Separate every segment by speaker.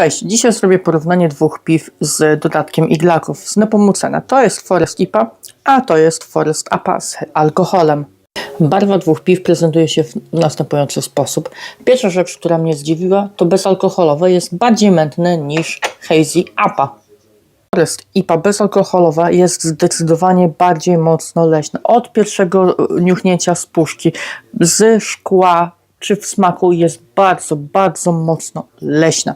Speaker 1: Cześć, dzisiaj zrobię porównanie dwóch piw z dodatkiem iglaków z Nepomucena. To jest Forest IPA, a to jest Forest APA z alkoholem. Barwa dwóch piw prezentuje się w następujący sposób. Pierwsza rzecz, która mnie zdziwiła, to bezalkoholowe jest bardziej mętne niż Hazy APA. Forest IPA bezalkoholowa jest zdecydowanie bardziej mocno leśna. Od pierwszego niuchnięcia z puszki, z szkła czy w smaku jest bardzo, bardzo mocno leśna.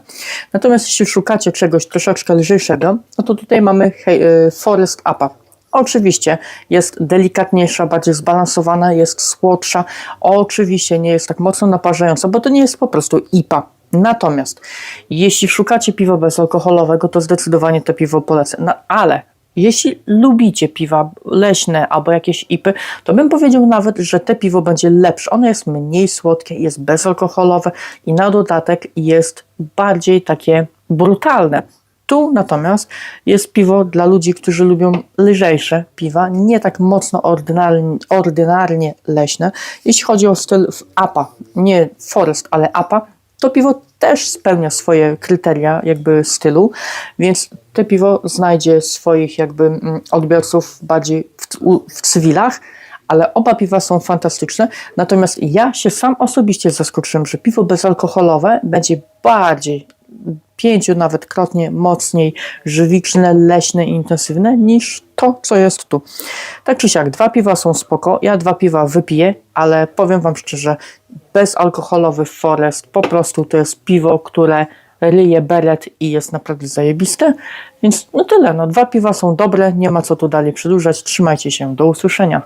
Speaker 1: Natomiast jeśli szukacie czegoś troszeczkę lżejszego, no to tutaj mamy e, Forest APA. Oczywiście jest delikatniejsza, bardziej zbalansowana, jest słodsza. Oczywiście nie jest tak mocno naparzająca, bo to nie jest po prostu IPA. Natomiast jeśli szukacie piwa bezalkoholowego, to zdecydowanie to piwo polecę. No ale jeśli lubicie piwa leśne albo jakieś IPy, to bym powiedział nawet, że te piwo będzie lepsze. Ono jest mniej słodkie, jest bezalkoholowe i na dodatek jest bardziej takie brutalne. Tu natomiast jest piwo dla ludzi, którzy lubią lżejsze piwa, nie tak mocno ordynarnie, ordynarnie leśne. Jeśli chodzi o styl APA, nie Forest, ale APA, to piwo też spełnia swoje kryteria jakby stylu, więc to piwo znajdzie swoich jakby mm, odbiorców bardziej w, w cywilach, ale oba piwa są fantastyczne. Natomiast ja się sam osobiście zaskoczyłem, że piwo bezalkoholowe będzie bardziej pięciu nawet krotnie mocniej żywiczne, leśne i intensywne niż to, co jest tu. Tak czy siak, dwa piwa są spoko, ja dwa piwa wypiję, ale powiem Wam szczerze, bezalkoholowy Forest po prostu to jest piwo, które ryje beret i jest naprawdę zajebiste, więc no tyle, no dwa piwa są dobre, nie ma co tu dalej przedłużać, trzymajcie się, do usłyszenia.